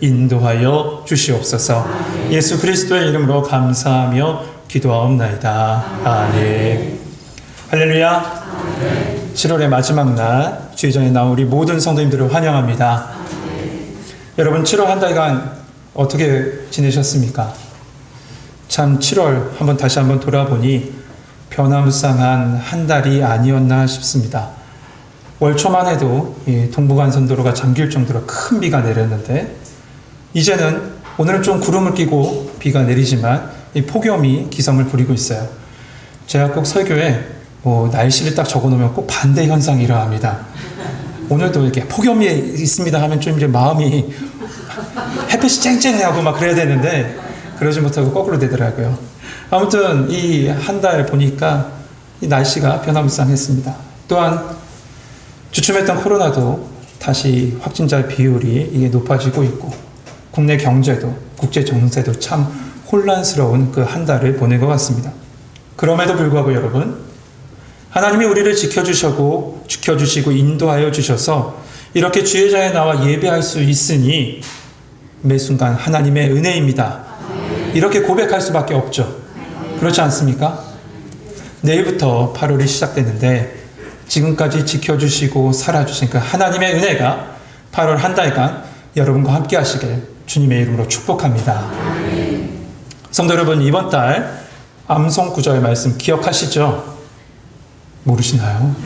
인도하여 주시옵소서. 예수 그리스도의 이름으로 감사하며 기도하옵나이다. 아멘. 할렐루야. 7월의 마지막 날 주의전에 나온 우리 모든 성도님들을 환영합니다. 여러분 7월 한 달간 어떻게 지내셨습니까? 참 7월 한번 다시 한번 돌아보니 변화무쌍한 한 달이 아니었나 싶습니다. 월 초만 해도 이 동부간선도로가 잠길 정도로 큰 비가 내렸는데 이제는 오늘은 좀 구름을 끼고 비가 내리지만 이 폭염이 기성을 부리고 있어요. 제가 꼭 설교에 뭐 날씨를 딱 적어놓으면 꼭 반대 현상이 일어납니다. 오늘도 이렇게 폭염이 있습니다 하면 좀 이제 마음이 햇빛이 쨍쨍하고 막 그래야 되는데 그러지 못하고 거꾸로 되더라고요. 아무튼 이 한 달 보니까 이 날씨가 변화무쌍했습니다. 또한 주춤했던 코로나도 다시 확진자 비율이 이게 높아지고 있고 국내 경제도 국제 정세도 참 혼란스러운 그 한 달을 보낸 것 같습니다. 그럼에도 불구하고 여러분 하나님이 우리를 지켜주시고 지켜주시고 인도하여 주셔서 이렇게 주의 자에 나와 예배할 수 있으니 매 순간 하나님의 은혜입니다. 이렇게 고백할 수밖에 없죠. 그렇지 않습니까? 내일부터 8월이 시작되는데 지금까지 지켜주시고 살아주신 그 하나님의 은혜가 8월 한 달간 여러분과 함께 하시길 주님의 이름으로 축복합니다. 성도 여러분, 이번 달 암송 구절 말씀 기억하시죠? 모르시나요?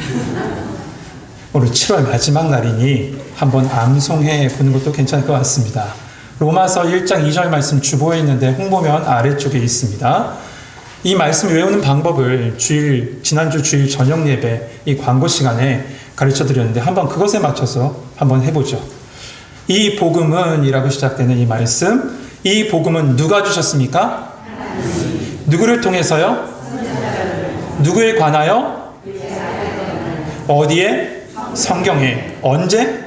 오늘 7월 마지막 날이니 한번 암송해 보는 것도 괜찮을 것 같습니다. 로마서 1장 2절 말씀 주보에 있는데 홍보면 아래쪽에 있습니다. 이 말씀 외우는 방법을 주일 지난주 주일 저녁 예배 이 광고 시간에 가르쳐 드렸는데 한번 그것에 맞춰서 한번 해보죠. 이 복음은 이라고 시작되는 이 말씀, 이 복음은 누가 주셨습니까? 누구를 통해서요? 누구에 관하여? 어디에? 성경에. 언제?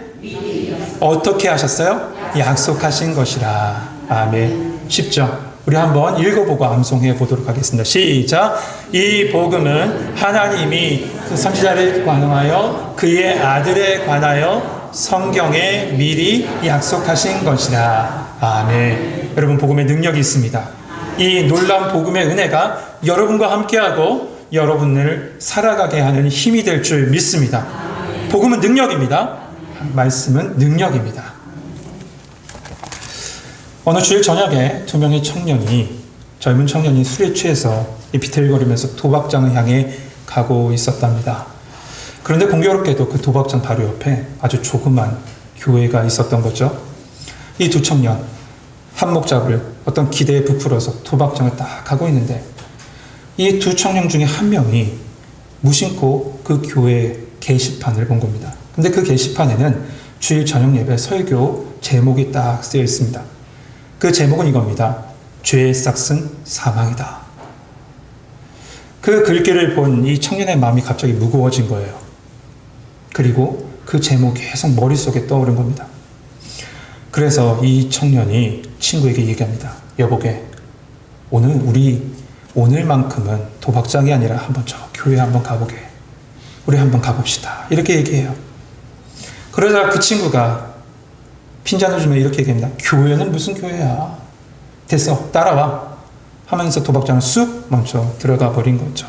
어떻게 하셨어요? 약속하신 것이라. 아멘. 쉽죠? 우리 한번 읽어보고 암송해 보도록 하겠습니다. 시작. 이 복음은 하나님이 그 선지자를 관하여 그의 아들에 관하여 성경에 미리 약속하신 것이라. 아멘. 여러분 복음의 능력이 있습니다. 이 놀라운 복음의 은혜가 여러분과 함께하고 여러분을 살아가게 하는 힘이 될 줄 믿습니다. 복음은 능력입니다. 말씀은 능력입니다. 어느 주일 저녁에 두 명의 청년이 젊은 청년이 술에 취해서 비틀거리면서 도박장을 향해 가고 있었답니다. 그런데 공교롭게도 그 도박장 바로 옆에 아주 조그만 교회가 있었던 거죠. 이 두 청년 한몫 잡을 어떤 기대에 부풀어서 도박장을 딱 가고 있는데 이 두 청년 중에 한 명이 무심코 그 교회 게시판을 본 겁니다. 근데 그 게시판에는 주일 저녁 예배 설교 제목이 딱 쓰여 있습니다. 그 제목은 이겁니다. 죄의 싹은 사망이다. 그 글귀를 본 이 청년의 마음이 갑자기 무거워진 거예요. 그리고 그 제목이 계속 머릿속에 떠오른 겁니다. 그래서 이 청년이 친구에게 얘기합니다. 여보게, 오늘 우리 오늘만큼은 도박장이 아니라 한번 저 교회 한번 가보게. 우리 한번 가봅시다. 이렇게 얘기해요. 그러자 그 친구가 핀잔을 주면 이렇게 얘기합니다. 교회는 무슨 교회야? 됐어, 따라와. 하면서 도박장을 쑥 먼저 들어가 버린 거죠.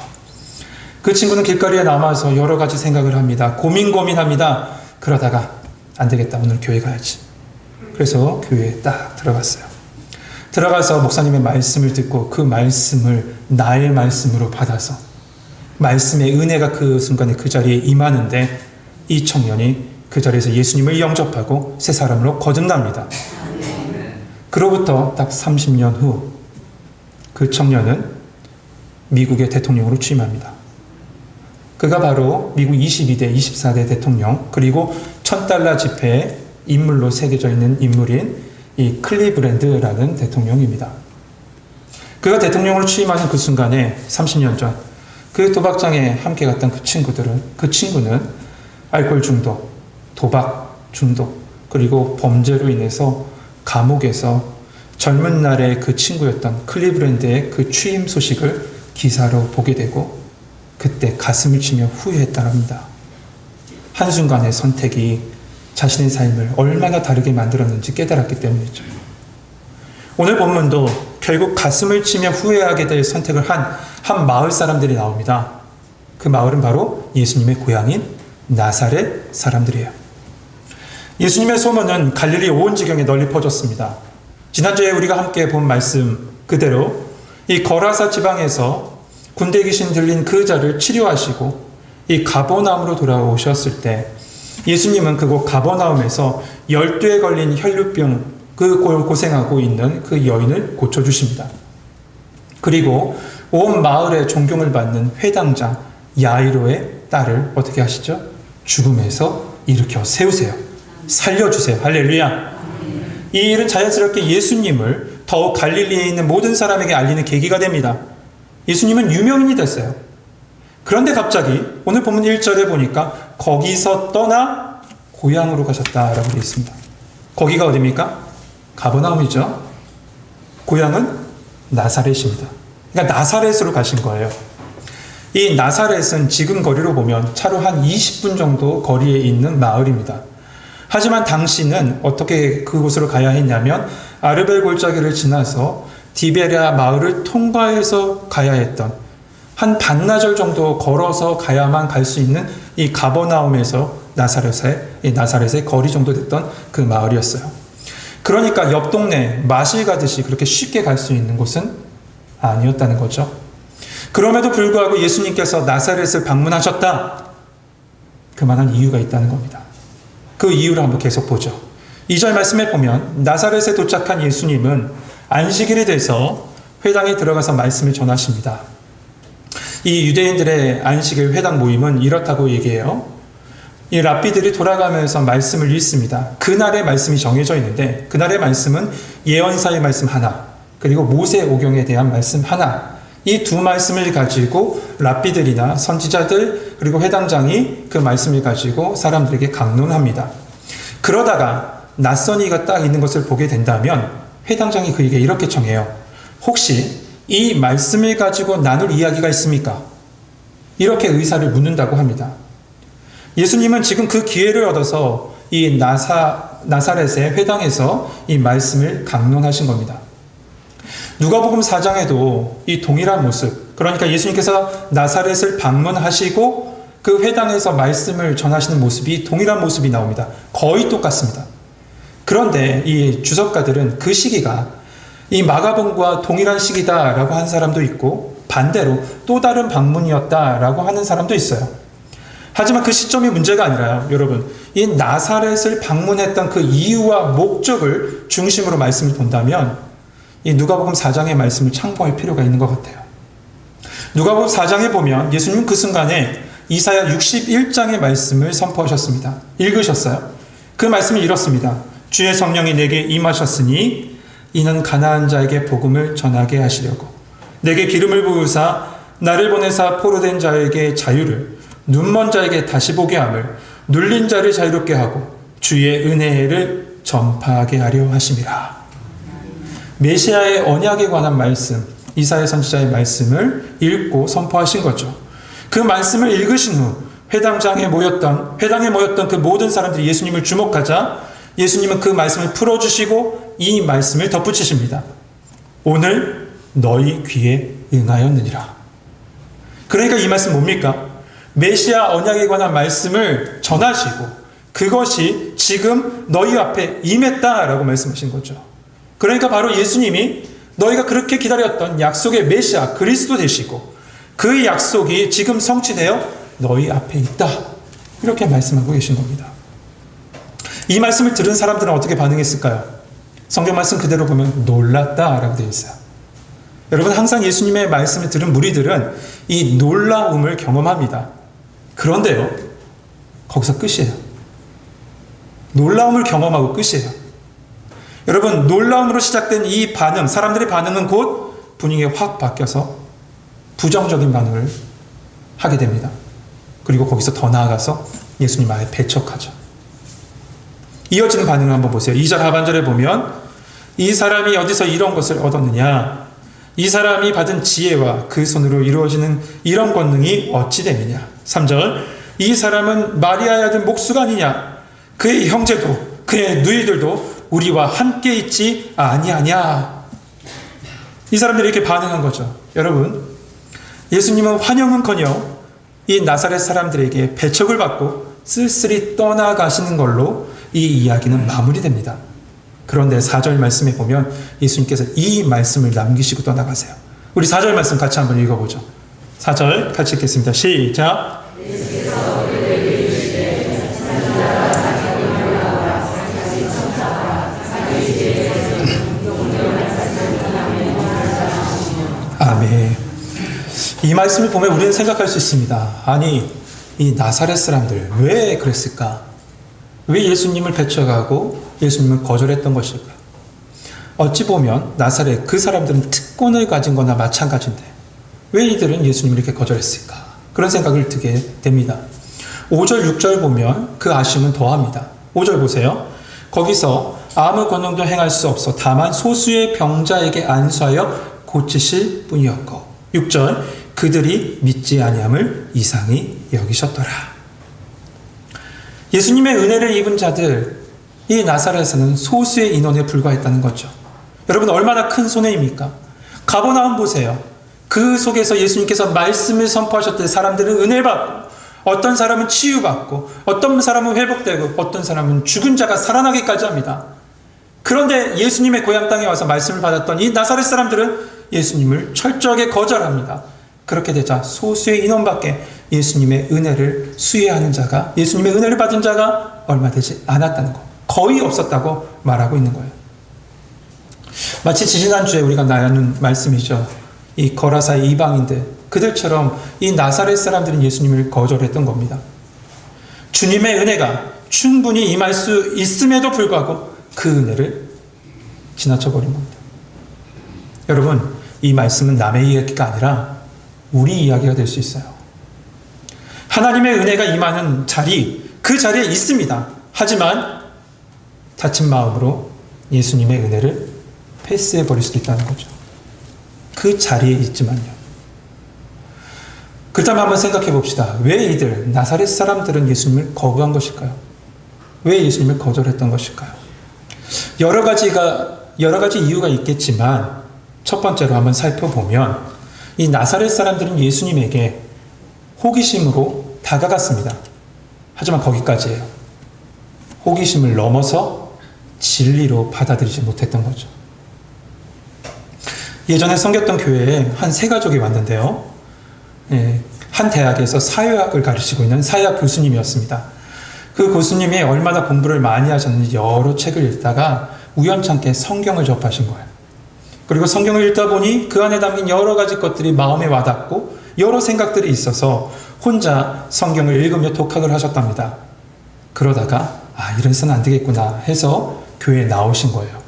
그 친구는 길거리에 남아서 여러 가지 생각을 합니다. 고민 고민합니다. 그러다가 안 되겠다. 오늘 교회 가야지. 그래서 교회에 딱 들어갔어요. 들어가서 목사님의 말씀을 듣고 그 말씀을 나의 말씀으로 받아서 말씀의 은혜가 그 순간에 그 자리에 임하는데 이 청년이 그 자리에서 예수님을 영접하고 새 사람으로 거듭납니다. 그로부터 딱 30년 후 그 청년은 미국의 대통령으로 취임합니다. 그가 바로 미국 22대, 24대 대통령, 그리고 천달러 지폐에 인물로 새겨져 있는 인물인 이 클리브랜드라는 대통령입니다. 그가 대통령으로 취임하는 그 순간에 30년 전, 그 도박장에 함께 갔던 그 친구들은, 그 친구는 알코올 중독, 도박 중독, 그리고 범죄로 인해서 감옥에서 젊은 날의 그 친구였던 클리브랜드의 그 취임 소식을 기사로 보게 되고 그때 가슴을 치며 후회했다랍니다. 한순간의 선택이 자신의 삶을 얼마나 다르게 만들었는지 깨달았기 때문이죠. 오늘 본문도 결국 가슴을 치며 후회하게 될 선택을 한, 한 마을 사람들이 나옵니다. 그 마을은 바로 예수님의 고향인 나사렛 사람들이에요. 예수님의 소문은 갈릴리 온 지경에 널리 퍼졌습니다. 지난주에 우리가 함께 본 말씀 그대로 이 거라사 지방에서 군대 귀신 들린 그 자를 치료하시고 이 가버나움으로 돌아오셨을 때 예수님은 그곳 가버나움에서 열두에 걸린 혈류병 그 고생하고 있는 그 여인을 고쳐주십니다. 그리고 온 마을의 존경을 받는 회당장 야이로의 딸을 어떻게 하시죠? 죽음에서 일으켜 세우세요. 살려주세요. 할렐루야. 이 일은 자연스럽게 예수님을 더욱 갈릴리에 있는 모든 사람에게 알리는 계기가 됩니다. 예수님은 유명인이 됐어요. 그런데 갑자기 오늘 본문 1절에 보니까 거기서 떠나 고향으로 가셨다라고 되어 있습니다. 거기가 어디입니까? 가버나움이죠. 고향은 나사렛입니다. 그러니까 나사렛으로 가신 거예요. 이 나사렛은 지금 거리로 보면 차로 한 20분 정도 거리에 있는 마을입니다. 하지만 당시는 어떻게 그곳으로 가야 했냐면 아르벨 골짜기를 지나서 디베랴 마을을 통과해서 가야 했던 한 반나절 정도 걸어서 가야만 갈 수 있는 이 가버나움에서 나사렛의 이 나사렛의 거리 정도 됐던 그 마을이었어요. 그러니까 옆 동네 마실 가듯이 그렇게 쉽게 갈 수 있는 곳은 아니었다는 거죠. 그럼에도 불구하고 예수님께서 나사렛을 방문하셨다. 그만한 이유가 있다는 겁니다. 그 이유를 한번 계속 보죠. 2절 말씀에 보면 나사렛에 도착한 예수님은 안식일이 돼서 회당에 들어가서 말씀을 전하십니다. 이 유대인들의 안식일 회당 모임은 이렇다고 얘기해요. 이 랍비들이 돌아가면서 말씀을 읽습니다. 그날의 말씀이 정해져 있는데 그날의 말씀은 예언사의 말씀 하나 그리고 모세 오경에 대한 말씀 하나 이 두 말씀을 가지고 랍비들이나 선지자들 그리고 회당장이 그 말씀을 가지고 사람들에게 강론합니다. 그러다가 낯선 이가 딱 있는 것을 보게 된다면 회당장이 그에게 이렇게 청해요. 혹시 이 말씀을 가지고 나눌 이야기가 있습니까? 이렇게 의사를 묻는다고 합니다. 예수님은 지금 그 기회를 얻어서 이 나사, 나사렛의 회당에서 이 말씀을 강론하신 겁니다. 누가복음 4장에도 이 동일한 모습, 그러니까 예수님께서 나사렛을 방문하시고 그 회당에서 말씀을 전하시는 모습이 동일한 모습이 나옵니다. 거의 똑같습니다. 그런데 이 주석가들은 그 시기가 이 마가복음과 동일한 시기다라고 한 사람도 있고 반대로 또 다른 방문이었다라고 하는 사람도 있어요. 하지만 그 시점이 문제가 아니라요, 여러분. 이 나사렛을 방문했던 그 이유와 목적을 중심으로 말씀을 본다면 이 누가복음 4장의 말씀을 참고할 필요가 있는 것 같아요. 누가복음 4장에 보면 예수님은 그 순간에 이사야 61장의 말씀을 선포하셨습니다. 읽으셨어요? 그 말씀이 이렇습니다. 주의 성령이 내게 임하셨으니 이는 가나안 자에게 복음을 전하게 하시려고 내게 기름을 부으사 나를 보내사 포로된 자에게 자유를 눈먼 자에게 다시 보게 함을 눌린 자를 자유롭게 하고 주의 은혜를 전파하게 하려 하심이라. 메시아의 언약에 관한 말씀, 이사야 선지자의 말씀을 읽고 선포하신 거죠. 그 말씀을 읽으신 후 회당장에 모였던 회당에 모였던 그 모든 사람들이 예수님을 주목하자 예수님은 그 말씀을 풀어 주시고 이 말씀을 덧붙이십니다. 오늘 너희 귀에 응하였느니라. 그러니까 이 말씀 뭡니까? 메시아 언약에 관한 말씀을 전하시고 그것이 지금 너희 앞에 임했다라고 말씀하신 거죠. 그러니까 바로 예수님이 너희가 그렇게 기다렸던 약속의 메시아 그리스도 되시고 그 약속이 지금 성취되어 너희 앞에 있다. 이렇게 말씀하고 계신 겁니다. 이 말씀을 들은 사람들은 어떻게 반응했을까요? 성경 말씀 그대로 보면 놀랐다라고 되어 있어요. 여러분 항상 예수님의 말씀을 들은 무리들은 이 놀라움을 경험합니다. 그런데요, 거기서 끝이에요. 놀라움을 경험하고 끝이에요. 여러분, 놀라움으로 시작된 이 반응, 사람들의 반응은 곧 분위기가 확 바뀌어서 부정적인 반응을 하게 됩니다. 그리고 거기서 더 나아가서 예수님 아예 배척하죠. 이어지는 반응을 한번 보세요. 2절 하반절에 보면 이 사람이 어디서 이런 것을 얻었느냐? 이 사람이 받은 지혜와 그 손으로 이루어지는 이런 권능이 어찌 됨이냐? 3절 이 사람은 마리아의 아들 목수가 아니냐? 그의 형제도 그의 누이들도 우리와 함께 있지 아니하냐. 이 사람들이 이렇게 반응한 거죠. 여러분, 예수님은 환영은커녕 이 나사렛 사람들에게 배척을 받고 쓸쓸히 떠나가시는 걸로 이 이야기는 마무리됩니다. 그런데 4절 말씀에 보면 예수님께서 이 말씀을 남기시고 떠나가세요. 우리 4절 말씀 같이 한번 읽어보죠. 4절 같이 읽겠습니다. 시작. 아멘. 이 말씀을 보면 우리는 생각할 수 있습니다. 아니, 이 나사렛 사람들 왜 그랬을까? 왜 예수님을 배척하고 예수님을 거절했던 것일까? 어찌 보면 나사렛 그 사람들은 특권을 가진 거나 마찬가지인데 왜 이들은 예수님을 이렇게 거절했을까? 그런 생각을 들게 됩니다. 5절, 6절 보면 그 아쉬움은 더합니다. 5절 보세요. 거기서 아무 권능도 행할 수 없어 다만 소수의 병자에게 안수하여 고치실 뿐이었고 6절 그들이 믿지 아니함을 이상히 여기셨더라. 예수님의 은혜를 입은 자들 이 나사렛에는 소수의 인원에 불과했다는 거죠. 여러분 얼마나 큰 손해입니까? 가보나움 보세요. 그 속에서 예수님께서 말씀을 선포하셨던 사람들은 은혜 받고 어떤 사람은 치유받고 어떤 사람은 회복되고 어떤 사람은 죽은 자가 살아나기까지 합니다. 그런데 예수님의 고향 땅에 와서 말씀을 받았던 이 나사렛 사람들은 예수님을 철저하게 거절합니다. 그렇게 되자 소수의 인원밖에 예수님의 은혜를 수혜하는 자가 예수님의 은혜를 받은 자가 얼마 되지 않았다는 것. 거의 없었다고 말하고 있는 거예요. 마치 지지난주에 우리가 나눈 말씀이죠. 이 거라사의 이방인들 그들처럼 이 나사렛 사람들은 예수님을 거절했던 겁니다. 주님의 은혜가 충분히 임할 수 있음에도 불구하고 그 은혜를 지나쳐 버린 겁니다. 여러분, 이 말씀은 남의 이야기가 아니라 우리 이야기가 될 수 있어요. 하나님의 은혜가 임하는 자리, 그 자리에 있습니다. 하지만 다친 마음으로 예수님의 은혜를 패스해 버릴 수도 있다는 거죠. 그 자리에 있지만요. 그렇다면 한번 생각해 봅시다. 왜 이들, 나사렛 사람들은 예수님을 거부한 것일까요? 왜 예수님을 거절했던 것일까요? 여러 가지가, 여러 가지 이유가 있겠지만, 첫 번째로 한번 살펴보면, 이 나사렛 사람들은 예수님에게 호기심으로 다가갔습니다. 하지만 거기까지예요. 호기심을 넘어서 진리로 받아들이지 못했던 거죠. 예전에 섬겼던 교회에 한 세 가족이 왔는데요. 예, 한 대학에서 사회학을 가르치고 있는 사회학 교수님이었습니다. 그 교수님이 얼마나 공부를 많이 하셨는지 여러 책을 읽다가 우연찮게 성경을 접하신 거예요. 그리고 성경을 읽다 보니 그 안에 담긴 여러 가지 것들이 마음에 와닿고 여러 생각들이 있어서 혼자 성경을 읽으며 독학을 하셨답니다. 그러다가 아 이래서는 안 되겠구나 해서 교회에 나오신 거예요.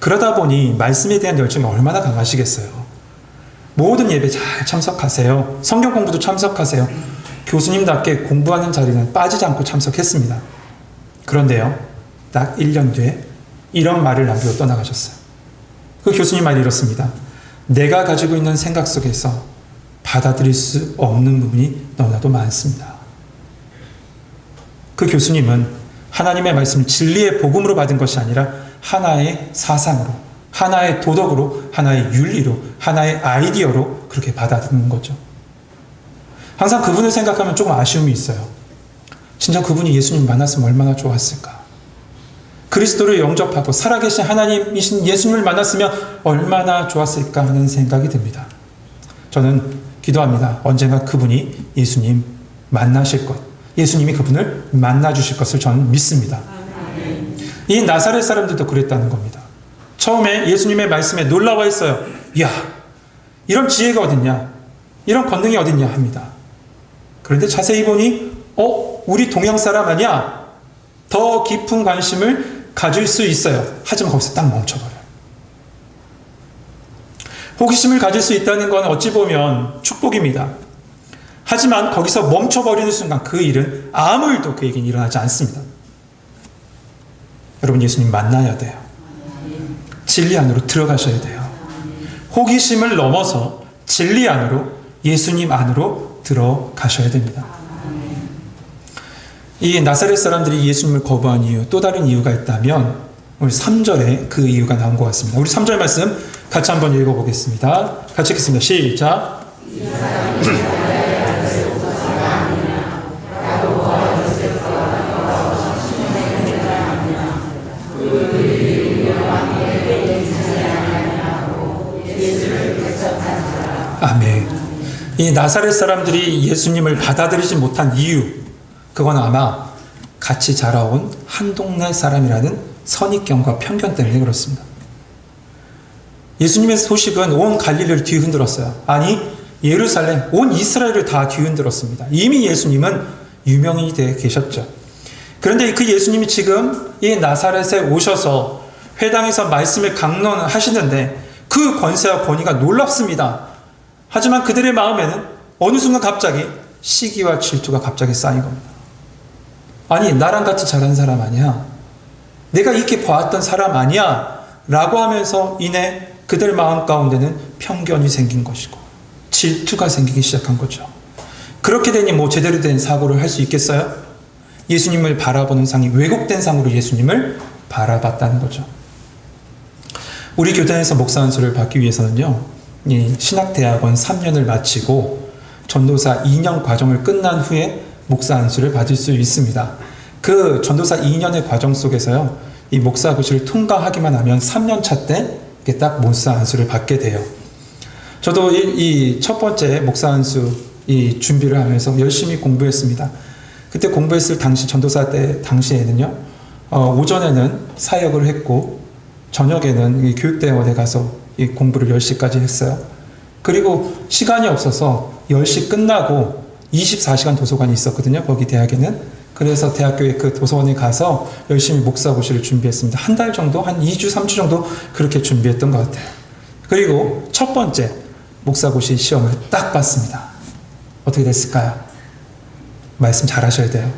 그러다 보니 말씀에 대한 열정이 얼마나 강하시겠어요. 모든 예배 잘 참석하세요. 성경 공부도 참석하세요. 교수님답게 공부하는 자리는 빠지지 않고 참석했습니다. 그런데요, 딱 1년 뒤에 이런 말을 남기고 떠나가셨어요. 그 교수님 말이 이렇습니다. 내가 가지고 있는 생각 속에서 받아들일 수 없는 부분이 너무나도 많습니다. 그 교수님은 하나님의 말씀 진리의 복음으로 받은 것이 아니라 하나의 사상으로, 하나의 도덕으로, 하나의 윤리로, 하나의 아이디어로 그렇게 받아들이는 거죠. 항상 그분을 생각하면 조금 아쉬움이 있어요. 진짜 그분이 예수님 만났으면 얼마나 좋았을까. 그리스도를 영접하고 살아계신 하나님이신 예수님을 만났으면 얼마나 좋았을까 하는 생각이 듭니다. 저는 기도합니다. 언젠가 그분이 예수님 만나실 것, 예수님이 그분을 만나주실 것을 저는 믿습니다. 이 나사렛 사람들도 그랬다는 겁니다. 처음에 예수님의 말씀에 놀라워 했어요. 야 이런 지혜가 어딨냐? 이런 권능이 어딨냐? 합니다. 그런데 자세히 보니, 어, 우리 동양 사람 아니야? 더 깊은 관심을 가질 수 있어요. 하지만 거기서 딱 멈춰버려요. 호기심을 가질 수 있다는 건 어찌 보면 축복입니다. 하지만 거기서 멈춰버리는 순간 그 일은 아무 일도 그에게 일어나지 않습니다. 여러분 예수님 만나야 돼요. 진리 안으로 들어가셔야 돼요. 호기심을 넘어서 진리 안으로 예수님 안으로 들어가셔야 됩니다. 이 나사렛 사람들이 예수님을 거부한 이유, 또 다른 이유가 있다면 오늘 3절에 그 이유가 나온 것 같습니다. 우리 3절 말씀 같이 한번 읽어보겠습니다. 같이 읽겠습니다. 시작. 아멘. 이 나사렛 사람들이 예수님을 받아들이지 못한 이유, 그건 아마 같이 자라온 한 동네 사람이라는 선입견과 편견 때문에 그렇습니다. 예수님의 소식은 온 갈릴리를 뒤흔들었어요. 아니, 예루살렘, 온 이스라엘을 다 뒤흔들었습니다. 이미 예수님은 유명인이 되어 계셨죠. 그런데 그 예수님이 지금 이 나사렛에 오셔서 회당에서 말씀을 강론하시는데 그 권세와 권위가 놀랍습니다. 하지만 그들의 마음에는 어느 순간 갑자기 시기와 질투가 갑자기 쌓인 겁니다. 아니, 나랑 같이 자란 사람 아니야? 내가 이렇게 봐왔던 사람 아니야? 라고 하면서 이내 그들 마음 가운데는 편견이 생긴 것이고 질투가 생기기 시작한 거죠. 그렇게 되니 뭐 제대로 된 사고를 할 수 있겠어요? 예수님을 바라보는 상이 왜곡된 상으로 예수님을 바라봤다는 거죠. 우리 교단에서 목사 안수를 받기 위해서는요, 이 신학대학원 3년을 마치고 전도사 2년 과정을 끝난 후에 목사 안수를 받을 수 있습니다. 그 전도사 2년의 과정 속에서요, 이 목사 고시를 통과하기만 하면 3년 차때 딱 목사 안수를 받게 돼요. 저도 이 첫 번째 목사 안수 이 준비를 하면서 열심히 공부했습니다. 그때 공부했을 당시 전도사 때 당시에는요, 어, 오전에는 사역을 했고 저녁에는 이 교육대원에 가서 이 공부를 10시까지 했어요. 그리고 시간이 없어서 10시 끝나고 24시간 도서관이 있었거든요. 거기 대학에는. 그래서 대학교에 그 도서관에 가서 열심히 목사고시를 준비했습니다. 한 달 정도, 한 2주, 3주 정도 그렇게 준비했던 것 같아요. 그리고 첫 번째 목사고시 시험을 딱 봤습니다. 어떻게 됐을까요? 말씀 잘 하셔야 돼요.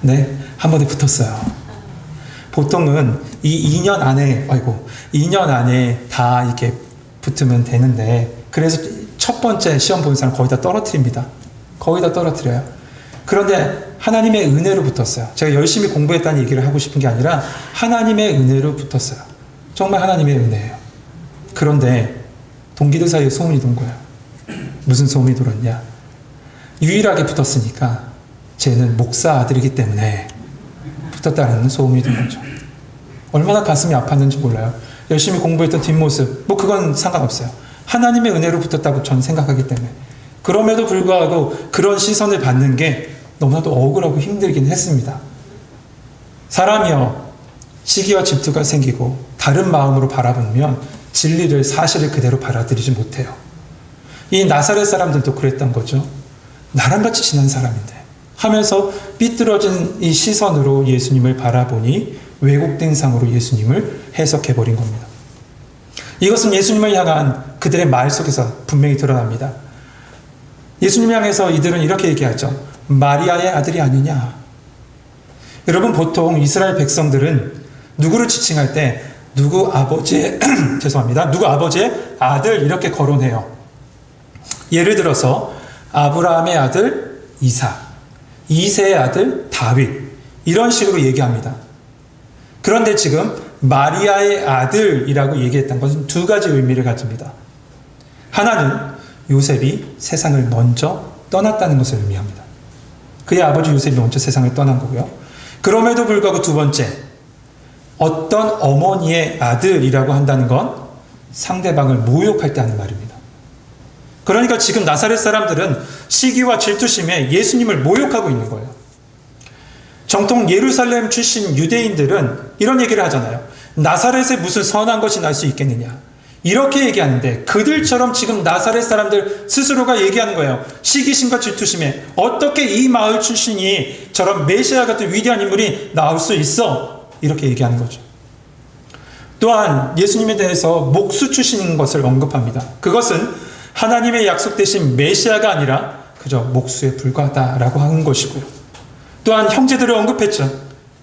네, 한 번에 붙었어요. 보통은 이 2년 안에, 아이고, 2년 안에 다 이렇게 붙으면 되는데, 그래서 첫 번째 시험 본 사람 거의 다 떨어뜨립니다. 거의 다 떨어뜨려요. 그런데 하나님의 은혜로 붙었어요. 제가 열심히 공부했다는 얘기를 하고 싶은 게 아니라 하나님의 은혜로 붙었어요. 정말 하나님의 은혜예요. 그런데 동기들 사이에 소문이 돈 거예요. 무슨 소문이 돌았냐? 유일하게 붙었으니까 쟤는 목사 아들이기 때문에 붙었다는 소문이 든 거죠. 얼마나 가슴이 아팠는지 몰라요. 열심히 공부했던 뒷모습, 뭐 그건 상관없어요. 하나님의 은혜로 붙었다고 전 생각하기 때문에. 그럼에도 불구하고 그런 시선을 받는 게 너무나도 억울하고 힘들긴 했습니다. 사람이요, 시기와 질투가 생기고 다른 마음으로 바라보면 진리를, 사실을 그대로 받아들이지 못해요. 이 나사렛 사람들도 그랬던 거죠. 나랑 같이 지낸 사람인데. 하면서 삐뚤어진 이 시선으로 예수님을 바라보니 왜곡된 상으로 예수님을 해석해 버린 겁니다. 이것은 예수님을 향한 그들의 말 속에서 분명히 드러납니다. 예수님 향해서 이들은 이렇게 얘기하죠. 마리아의 아들이 아니냐. 여러분, 보통 이스라엘 백성들은 누구를 지칭할 때 누구 아버지의, 죄송합니다. 누구 아버지의 아들 이렇게 거론해요. 예를 들어서 아브라함의 아들 이삭, 이세의 아들 다윗 이런 식으로 얘기합니다. 그런데 지금 마리아의 아들이라고 얘기했던 것은 두 가지 의미를 가집니다. 하나는 요셉이 세상을 먼저 떠났다는 것을 의미합니다. 그의 아버지 요셉이 먼저 세상을 떠난 거고요. 그럼에도 불구하고 두 번째, 어떤 어머니의 아들이라고 한다는 건 상대방을 모욕할 때 하는 말입니다. 그러니까 지금 나사렛 사람들은 시기와 질투심에 예수님을 모욕하고 있는 거예요. 정통 예루살렘 출신 유대인들은 이런 얘기를 하잖아요. 나사렛에 무슨 선한 것이 날 수 있겠느냐. 이렇게 얘기하는데 그들처럼 지금 나사렛 사람들 스스로가 얘기하는 거예요. 시기심과 질투심에 어떻게 이 마을 출신이 저런 메시아 같은 위대한 인물이 나올 수 있어? 이렇게 얘기하는 거죠. 또한 예수님에 대해서 목수 출신인 것을 언급합니다. 그것은 하나님의 약속되신 메시아가 아니라 그저 목수에 불과하다라고 하는 것이고요. 또한 형제들을 언급했죠.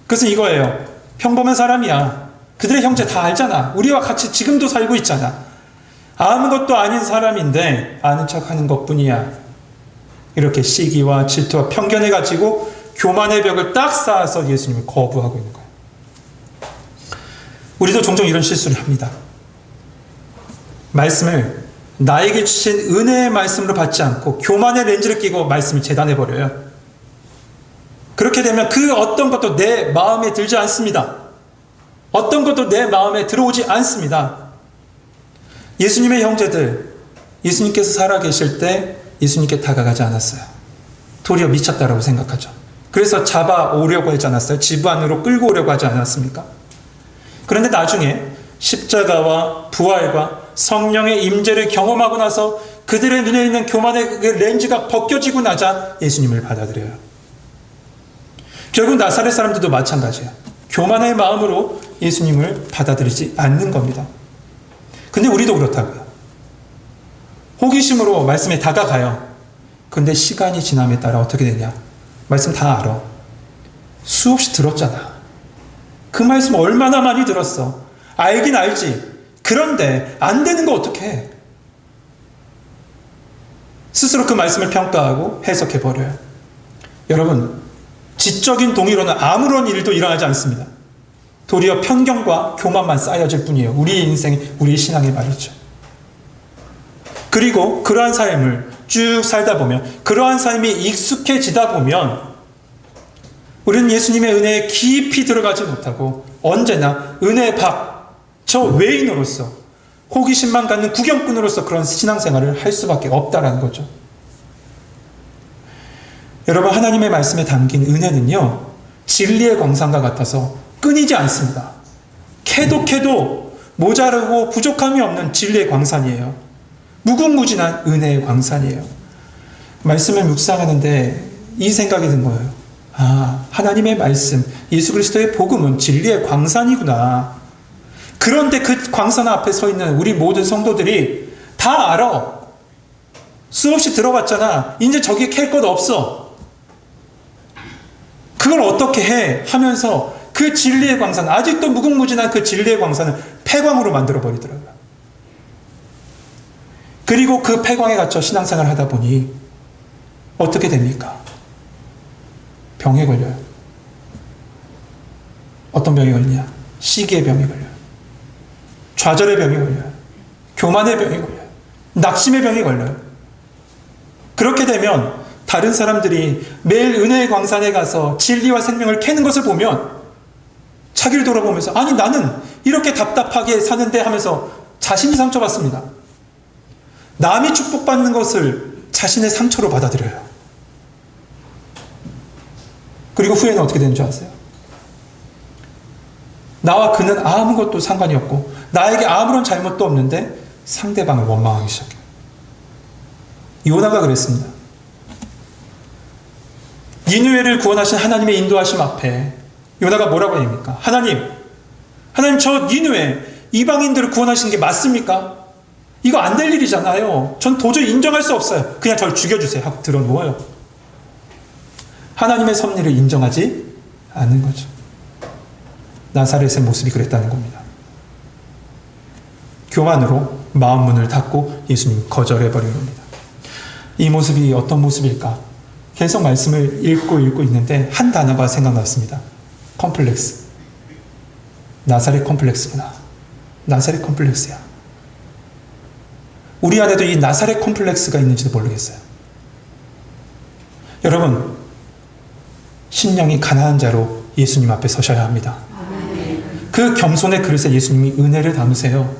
그것은 이거예요. 평범한 사람이야. 그들의 형제 다 알잖아. 우리와 같이 지금도 살고 있잖아. 아무것도 아닌 사람인데 아는 척 하는 것 뿐이야. 이렇게 시기와 질투와 편견을 가지고 교만의 벽을 딱 쌓아서 예수님을 거부하고 있는 거예요. 우리도 종종 이런 실수를 합니다. 말씀을 나에게 주신 은혜의 말씀으로 받지 않고 교만의 렌즈를 끼고 말씀을 재단해 버려요. 그렇게 되면 그 어떤 것도 내 마음에 들지 않습니다. 어떤 것도 내 마음에 들어오지 않습니다. 예수님의 형제들, 예수님께서 살아계실 때 예수님께 다가가지 않았어요. 도리어 미쳤다라고 생각하죠. 그래서 잡아오려고 하지 않았어요. 집 안으로 끌고 오려고 하지 않았습니까? 그런데 나중에 십자가와 부활과 성령의 임재를 경험하고 나서 그들의 눈에 있는 교만의 그 렌즈가 벗겨지고 나자 예수님을 받아들여요. 결국 나사렛 사람들도 마찬가지예요. 교만의 마음으로 예수님을 받아들이지 않는 겁니다. 근데 우리도 그렇다고요. 호기심으로 말씀에 다가가요. 근데 시간이 지남에 따라 어떻게 되냐? 말씀 다 알아. 수없이 들었잖아. 그 말씀 얼마나 많이 들었어. 알긴 알지. 그런데 안 되는 거 어떡해? 스스로 그 말씀을 평가하고 해석해 버려요. 여러분, 지적인 동의로는 아무런 일도 일어나지 않습니다. 도리어 편견과 교만만 쌓여질 뿐이에요. 우리 인생, 우리 신앙의 말이죠. 그리고 그러한 삶을 쭉 살다 보면, 그러한 삶이 익숙해지다 보면, 우리는 예수님의 은혜에 깊이 들어가지 못하고, 언제나 은혜 밖, 저 외인으로서, 호기심만 갖는 구경꾼으로서 그런 신앙생활을 할 수밖에 없다라는 거죠. 여러분, 하나님의 말씀에 담긴 은혜는요, 진리의 광산과 같아서 끊이지 않습니다. 캐도 캐도 모자르고 부족함이 없는 진리의 광산이에요. 무궁무진한 은혜의 광산이에요. 말씀을 묵상하는데 이 생각이 든 거예요. 아, 하나님의 말씀, 예수 그리스도의 복음은 진리의 광산이구나. 그런데 그 광산 앞에 서 있는 우리 모든 성도들이 다 알아. 수없이 들어봤잖아. 이제 저기 캘 것 없어. 그걸 어떻게 해? 하면서 그 진리의 광산, 아직도 무궁무진한 그 진리의 광산을 폐광으로 만들어 버리더라고요. 그리고 그 폐광에 갇혀 신앙생활 하다 보니 어떻게 됩니까? 병에 걸려요. 어떤 병이 걸리냐? 시기의 병이 걸려요. 좌절의 병이 걸려요. 교만의 병이 걸려요. 낙심의 병이 걸려요. 그렇게 되면 다른 사람들이 매일 은혜의 광산에 가서 진리와 생명을 캐는 것을 보면 자기를 돌아보면서 아니 나는 이렇게 답답하게 사는데 하면서 자신이 상처받습니다. 남이 축복받는 것을 자신의 상처로 받아들여요. 그리고 후에는 어떻게 되는 줄 아세요? 나와 그는 아무것도 상관이 없고 나에게 아무런 잘못도 없는데 상대방을 원망하기 시작해요. 요나가 그랬습니다. 니누에를 구원하신 하나님의 인도하심 앞에 요나가 뭐라고 합니까? 하나님, 하나님 저 니누에 이방인들을 구원하신 게 맞습니까? 이거 안 될 일이잖아요. 전 도저히 인정할 수 없어요. 그냥 저를 죽여주세요. 하고 들어 누워요. 하나님의 섭리를 인정하지 않는 거죠. 나사렛의 모습이 그랬다는 겁니다. 교만으로 마음 문을 닫고 예수님 거절해 버린 겁니다. 이 모습이 어떤 모습일까? 계속 말씀을 읽고 읽고 있는데 한 단어가 생각났습니다. 컴플렉스. 나사렛 컴플렉스구나. 나사렛 컴플렉스야. 우리 안에도 이 나사렛 컴플렉스가 있는지도 모르겠어요. 여러분, 신령이 가난한 자로 예수님 앞에 서셔야 합니다. 그 겸손의 그릇에 예수님이 은혜를 담으세요.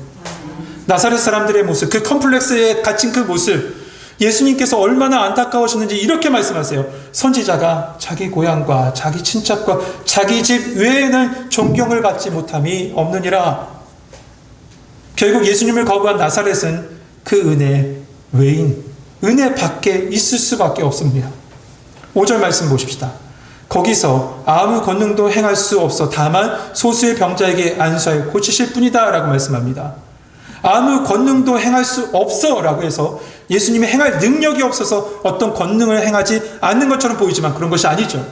나사렛 사람들의 모습, 그 컴플렉스에 갇힌 그 모습, 예수님께서 얼마나 안타까우셨는지 이렇게 말씀하세요. 선지자가 자기 고향과 자기 친척과 자기 집 외에는 존경을 받지 못함이 없느니라. 결국 예수님을 거부한 나사렛은 그 은혜 외인, 은혜 밖에 있을 수밖에 없습니다. 5절 말씀 보십시다. 거기서 아무 권능도 행할 수 없어 다만 소수의 병자에게 안수하여 고치실 뿐이다 라고 말씀합니다. 아무 권능도 행할 수 없어 라고 해서 예수님이 행할 능력이 없어서 어떤 권능을 행하지 않는 것처럼 보이지만 그런 것이 아니죠.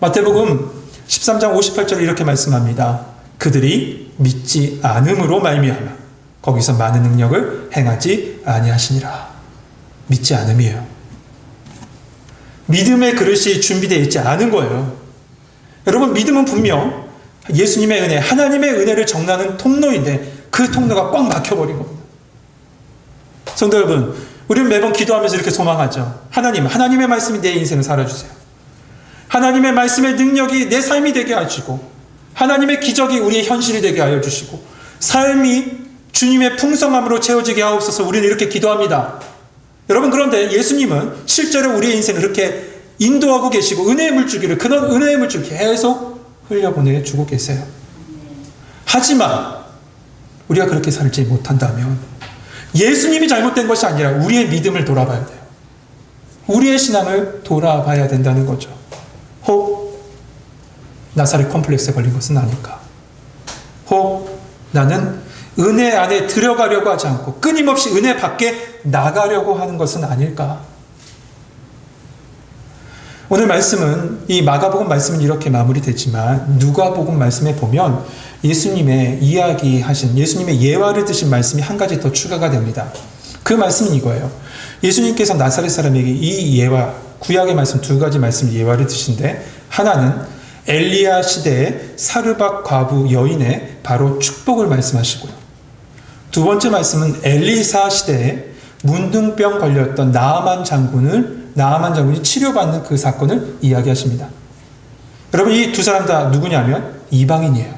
마태복음 13장 58절 이렇게 말씀합니다. 그들이 믿지 않음으로 말미암아 거기서 많은 능력을 행하지 아니하시니라. 믿지 않음이에요. 믿음의 그릇이 준비되어 있지 않은 거예요. 여러분, 믿음은 분명 예수님의 은혜, 하나님의 은혜를 정나는 통로인데 그 통로가 꽉 막혀버린 겁니다. 성도 여러분, 우리는 매번 기도하면서 이렇게 소망하죠. 하나님, 하나님의 말씀이 내 인생을 살아주세요. 하나님의 말씀의 능력이 내 삶이 되게 하시고, 하나님의 기적이 우리의 현실이 되게 하여 주시고, 삶이 주님의 풍성함으로 채워지게 하옵소서 우리는 이렇게 기도합니다. 여러분, 그런데 예수님은 실제로 우리의 인생을 그렇게 인도하고 계시고, 은혜의 물줄기를, 그런 은혜의 물줄 계속 흘려보내주고 계세요. 하지만, 우리가 그렇게 살지 못한다면, 예수님이 잘못된 것이 아니라 우리의 믿음을 돌아봐야 돼요. 우리의 신앙을 돌아봐야 된다는 거죠. 혹 나사렛 컴플렉스에 걸린 것은 아닐까? 혹 나는 은혜 안에 들어가려고 하지 않고 끊임없이 은혜 밖에 나가려고 하는 것은 아닐까? 오늘 말씀은 이 마가복음 말씀은 이렇게 마무리되지만 누가복음 말씀에 보면 예수님의 이야기하신 예수님의 예화를 드신 말씀이 한 가지 더 추가가 됩니다. 그 말씀은 이거예요. 예수님께서 나사렛 사람에게 이 예화 구약의 말씀 두 가지 말씀 예화를 드신데 하나는 엘리야 시대의 사르밧 과부 여인의 바로 축복을 말씀하시고요. 두 번째 말씀은 엘리사 시대에 문둥병 걸렸던 나아만 장군을 나아만 장군이 치료받는 그 사건을 이야기하십니다. 여러분 이 두 사람 다 누구냐면 이방인이에요.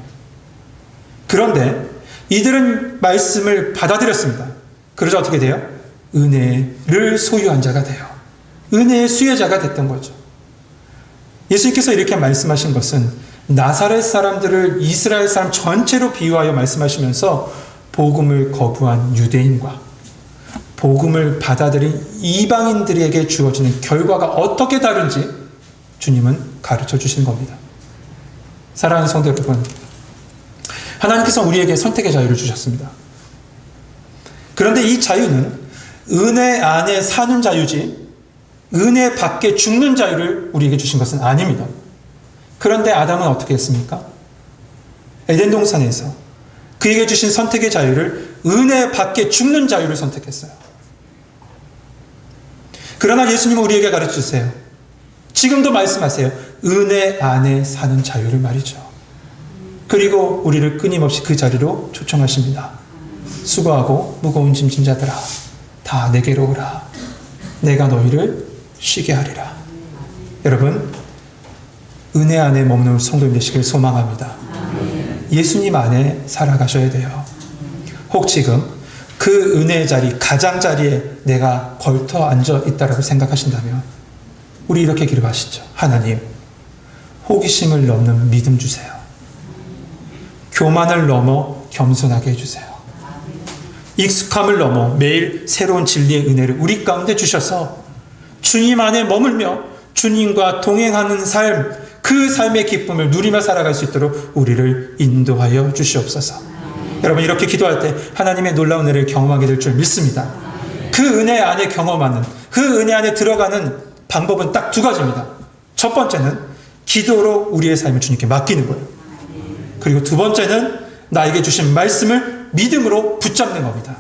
그런데 이들은 말씀을 받아들였습니다. 그러자 어떻게 돼요? 은혜를 소유한 자가 돼요. 은혜의 수혜자가 됐던 거죠. 예수님께서 이렇게 말씀하신 것은 나사렛 사람들을 이스라엘 사람 전체로 비유하여 말씀하시면서 복음을 거부한 유대인과 복음을 받아들인 이방인들에게 주어지는 결과가 어떻게 다른지 주님은 가르쳐 주시는 겁니다. 사랑하는 성도 여러분, 하나님께서 우리에게 선택의 자유를 주셨습니다. 그런데 이 자유는 은혜 안에 사는 자유지, 은혜 밖에 죽는 자유를 우리에게 주신 것은 아닙니다. 그런데 아담은 어떻게 했습니까? 에덴 동산에서 그에게 주신 선택의 자유를 은혜 밖에 죽는 자유를 선택했어요. 그러나 예수님은 우리에게 가르쳐 주세요. 지금도 말씀하세요. 은혜 안에 사는 자유를 말이죠. 그리고 우리를 끊임없이 그 자리로 초청하십니다. 수고하고 무거운 짐진 자들아, 다 내게로 오라. 내가 너희를 쉬게 하리라. 여러분, 은혜 안에 머무는 성도님 되시길 소망합니다. 예수님 안에 살아가셔야 돼요. 혹 지금 그 은혜의 자리, 가장 자리에 내가 걸터 앉아 있다라고 생각하신다면, 우리 이렇게 기도하시죠. 하나님, 호기심을 넘는 믿음 주세요. 교만을 넘어 겸손하게 해주세요. 익숙함을 넘어 매일 새로운 진리의 은혜를 우리 가운데 주셔서 주님 안에 머물며 주님과 동행하는 삶, 그 삶의 기쁨을 누리며 살아갈 수 있도록 우리를 인도하여 주시옵소서. 여러분, 이렇게 기도할 때 하나님의 놀라운 은혜를 경험하게 될 줄 믿습니다. 그 은혜 안에 경험하는, 그 은혜 안에 들어가는 방법은 딱 두 가지입니다. 첫 번째는 기도로 우리의 삶을 주님께 맡기는 거예요. 그리고 두 번째는 나에게 주신 말씀을 믿음으로 붙잡는 겁니다.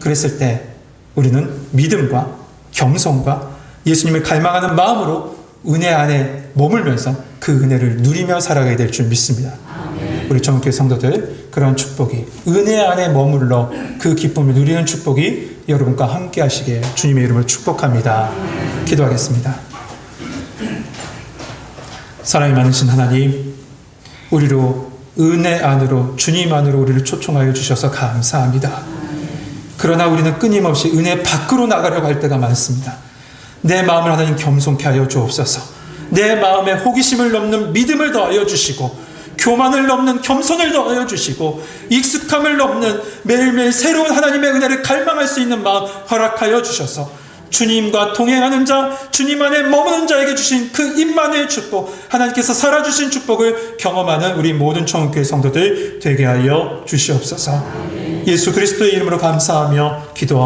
그랬을 때 우리는 믿음과 겸손과 예수님을 갈망하는 마음으로 은혜 안에 머물면서 그 은혜를 누리며 살아가게 될 줄 믿습니다. 우리 전국교회 성도들 그런 축복이 은혜 안에 머물러 그 기쁨을 누리는 축복이 여러분과 함께 하시게 주님의 이름으로 축복합니다. 기도하겠습니다. 사랑이 많으신 하나님, 우리로 은혜 안으로 주님 안으로 우리를 초청하여 주셔서 감사합니다. 그러나 우리는 끊임없이 은혜 밖으로 나가려고 할 때가 많습니다. 내 마음을 하나님 겸손케 하여 주옵소서. 내 마음에 호기심을 넘는 믿음을 더하여 주시고 교만을 넘는 겸손을 더하여 주시고 익숙함을 넘는 매일매일 새로운 하나님의 은혜를 갈망할 수 있는 마음 허락하여 주셔서 주님과 동행하는 자, 주님 안에 머무는 자에게 주신 그 임만의 축복, 하나님께서 살아주신 축복을 경험하는 우리 모든 청교회 성도들 되게 하여 주시옵소서. 예수 그리스도의 이름으로 감사하며 기도합니다.